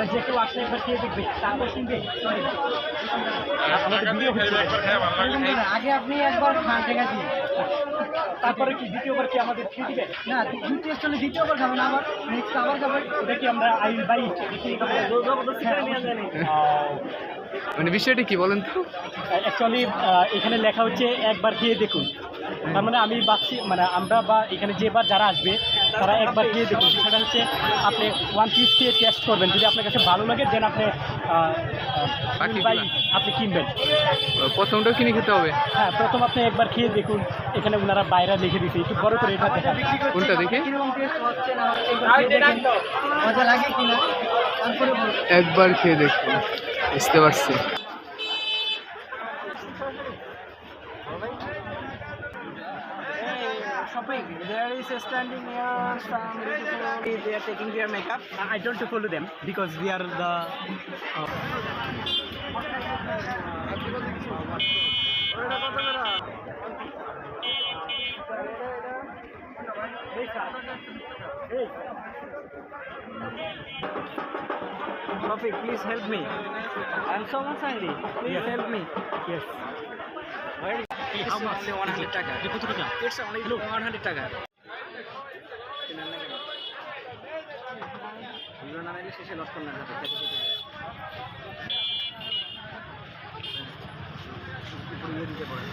মানে যে কেউ আসলে একবার খেয়ে দেখবে তারপর সরি আগে আপনি একবার খান ঠিক আছে তারপরে কি দ্বিতীয়বার কি আমাদের খেয়ে দিবে? না দ্বিতীয় চলে দ্বিতীয়বার খাবেন আবার নেক্সট আবার খাবেন এটা কি আমরা আই বাই? মানে বিষয়টা কি বলেন তো? অ্যাকচুয়ালি এখানে লেখা হচ্ছে একবার খেয়ে দেখুন। তার মানে আমি ভাবছি মানে আমরা বা এখানে যেবার যারা আসবে তারা একবার খেয়ে দেখুন। সেটা হচ্ছে আপনি ওয়ান পিস খেয়ে টেস্ট করবেন। যদি আপনার কাছে ভালো লাগে দেন আপনি আপনি কিনবেন। প্রথমটা কিনে খেতে হবে? হ্যাঁ প্রথম আপনি একবার খেয়ে দেখুন। এখানে ওনারা বাইরে লিখে দিছে। একটু বড় করে এটা দেখা কোনটা দেখে? দেখেন। একবার খেয়ে দেখুন। বুঝতে পারছি। Shopping. There is a standing here some beautiful. They are taking their makeup. I don't follow them because we are the uh, Rafiq, please help me. I'm so much hungry. Please Yes. help me. yes. How much? Say 100 টাকা. কত টাকা It's only 100 টাকা. এগুলো না নিলে শেষে loss করলেন না দিতে পারেন